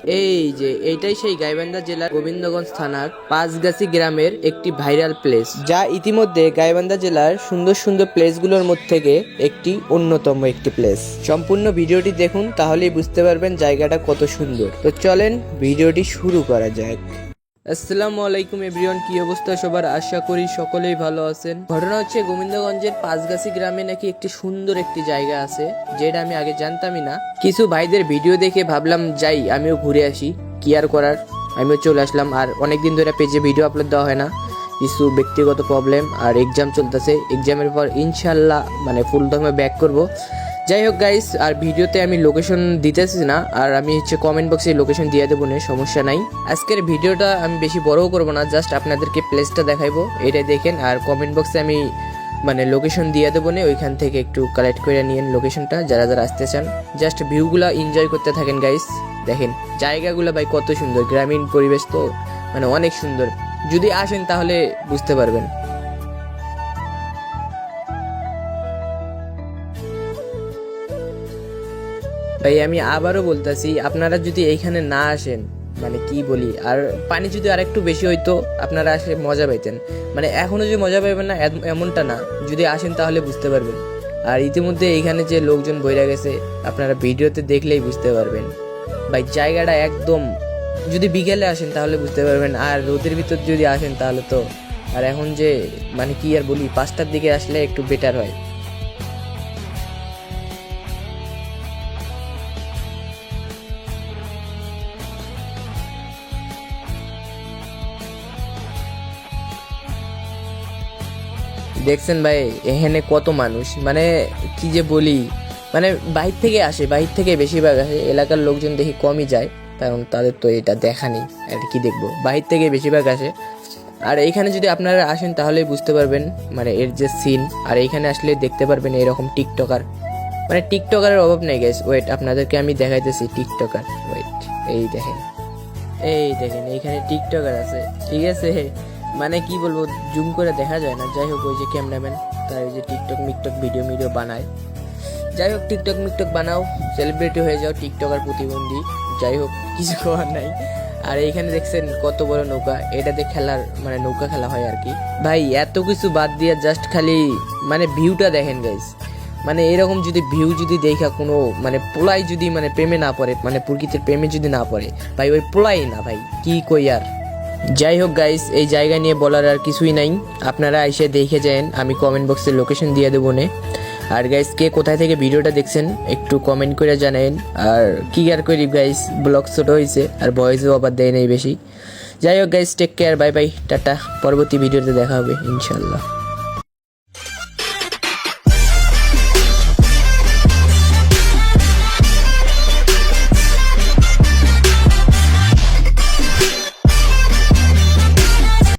এই যে এইটাই সেই গাইবান্ধা জেলার গোবিন্দগঞ্জ থানার পাঁচগাছি গ্রামের একটি ভাইরাল প্লেস যা ইতিমধ্যে গাইবান্ধা জেলার সুন্দর সুন্দর প্লেসগুলোর মধ্যে থেকে একটি অন্যতম একটি প্লেস সম্পূর্ণ ভিডিওটি দেখুন, তাহলেই বুঝতে পারবেন জায়গাটা কত সুন্দর। তো চলেন, ভিডিওটি শুরু করা যাক। আসসালামু আলাইকুম এভরিওয়ান, কি অবস্থা সবার? আশা করি সকলেই ভালো আছেন। ঘটনা হচ্ছে গোবিন্দগঞ্জের পাঁচগাছি গ্রামে নাকি একটি সুন্দর একটি জায়গা আছে, যেটা আমি আগে জানতামই না। কিছু ভাইদের ভিডিও দেখে ভাবলাম, যাই, আমিও ঘুরে আসি, কি আর করার? আমিও চলে আসলাম, আর অনেকদিন ধরে পেজে ভিডিও আপলোড দেওয়া হয় না। কিছু ব্যক্তিগত প্রবলেম আর এক্সাম চলতেছে। এক্সামের পর ইনশাল্লাহ মানে ফুল দমে ব্যাক করব। যাই হোক গাইস আর ভিডিওতে আমি লোকেশন দিতেছি না, আর আমি হচ্ছে কমেন্ট বক্সে লোকেশন দিয়ে দেবো না সমস্যা নাই। আজকের ভিডিওটা আমি বেশি বড়ও করব না জাস্ট আপনাদেরকে প্লেসটা দেখাইবো, এটাই দেখেন, আর কমেন্ট বক্সে আমি মানে লোকেশন দিয়ে দেবো না ওইখান থেকে একটু কালেক্ট করে নিয়েন লোকেশনটা যারা যারা আসতে চান। জাস্ট ভিউগুলো এনজয় করতে থাকেন গাইস দেখেন, জায়গাগুলো ভাই কত সুন্দর, গ্রামীণ পরিবেশ তো মানে অনেক সুন্দর। যদি আসেন তাহলে বুঝতে পারবেন। ভাই আমি আবারও বলতেছি, আপনারা যদি এইখানে না আসেন মানে কি বলি, আর পানি যদি আর একটু বেশি হইতো, আপনারা আসে মজা পাইতেন। মানে এখনও যে মজা পাইবেন না, এম- এমনটা না, যদি আসেন তাহলে বুঝতে পারবেন। আর ইতিমধ্যে এইখানে যে লোকজন বইরা গেছে, আপনারা ভিডিওতে দেখলেই বুঝতে পারবেন। ভাই, জায়গাটা একদম, যদি বিকেলে আসেন তাহলে বুঝতে পারবেন, আর রোদের ভিতর যদি আসেন তাহলে তো, আর এখন যে মানে কি আর বলি, পাঁচটার দিকে আসলে একটু বেটার হয়। দেখছেন ভাই, এখানে কত মানুষ? মানে কি যে বলি মানে বাইর থেকে আসে, বাইর থেকে বেশিরভাগ আসে, এলাকার লোকজন দেখি কমই যায়, কারণ তাদের তো এটা দেখা নেই, আর কি দেখব? বাইর থেকে বেশিরভাগ আসে। আর এইখানে যদি আপনারা আসেন তাহলেই বুঝতে পারবেন মানে এর যে সিন আর এইখানে আসলে দেখতে পারবেন এরকম টিকটকার। মানে টিকটকারের অভাব নেই গেছে ওয়েট আপনাদেরকে আমি দেখাইতেছি টিকটকার ওয়েট এই দেখেন এই দেখেন, এইখানে টিকটকার আছে, ঠিক আছে? মানে কি বলব, জুম করে দেখা যায় না। যাই হোক, ওই যে ক্যামেরাম্যান, তার ওই যে টিকটক মিকটক ভিডিও মিডিও বানায়। যাই হোক, টিকটক মিকটক বানাও সেলিব্রিটি হয়ে যাও, টিকটক আর প্রতিবন্ধী, যাই হোক, কিছু করার নাই। আর এইখানে দেখছেন কত বড় নৌকা এটাতে খেলার মানে নৌকা খেলা হয় আর কি। ভাই, এত কিছু বাদ দিয়ে জাস্ট খালি মানে ভিউটা দেখেন গাইস মানে এরকম যদি ভিউ যদি দেখা কোনো মানে পোলাই যদি মানে প্রেমে না পড়ে মানে প্রকৃতির প্রেমে যদি না পড়ে, ভাই, ওই পোলাই না, ভাই, কি কই আর? যাই হোক গাইস এই জায়গা নিয়ে বলার আর কিছুই নাই। আপনারা এসে দেখে যান, আমি কমেন্ট বক্সে লোকেশন দিয়ে দেবো নে। আর গাইস কে কোথায় থেকে ভিডিওটা দেখছেন, একটু কমেন্ট করে জানেন আর কি আর করি গাইস ব্লগ ছোট হয়েছে আর ভয়েসও আবার দেয় নেই বেশি। যাই হোক guys take care bye bye tata. পরবর্তী ভিডিওতে দেখা হবে, ইনশাল্লাহ।